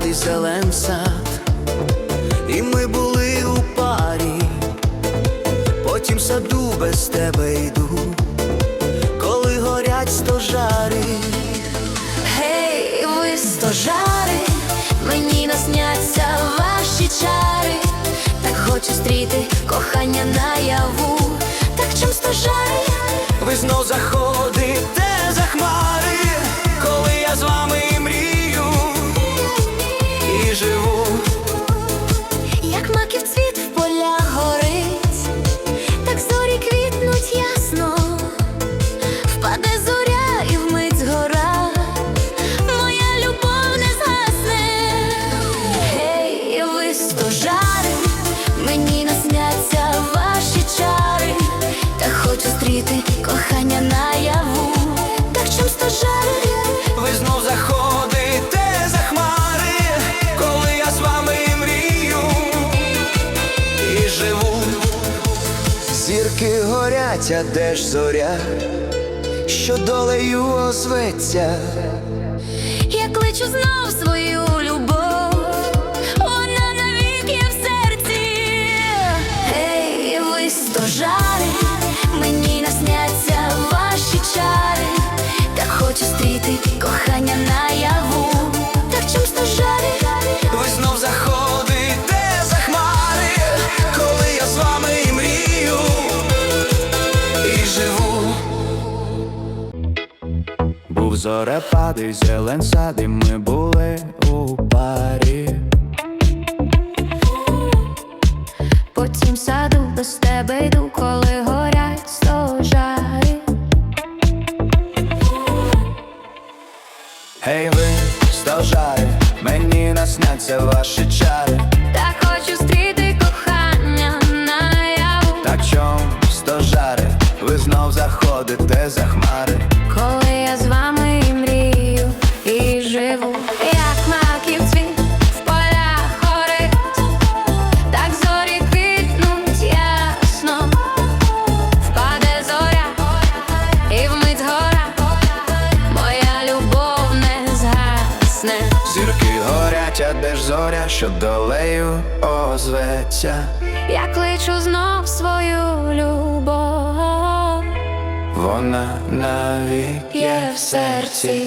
і зелен сад, і ми були у парі, потім саду без тебе йду, коли горять стожари. Гей, ви стожари, мені насняться ваші чари, так хочу стріти кохання наяву, так чим стожари, Ви знов заходите Гей, мені насняться ваші чари, та хочу стріти кохання наяву, так чим стожари. Ви знов заходите за хмари, коли я з вами мрію і живу. Зірки горять, а де ж зоря, що долею озветься. Я кличу знов свою живу. Був зорепад і зелен сад, і ми були у парі. потім в саду без тебе йду, коли горять стожари. Гей, ви стожари, мені насняться ваші чари. Знов за хмари. Коли я з вами мрію і живу, як маків цвіт в полях горить, так зорі квітнуть ясно, впаде зоря і вмить гора, моя любов не згасне. Зірки горять, а де ж зоря, що долею озветься. Я кличу знов Вона навік є в серці.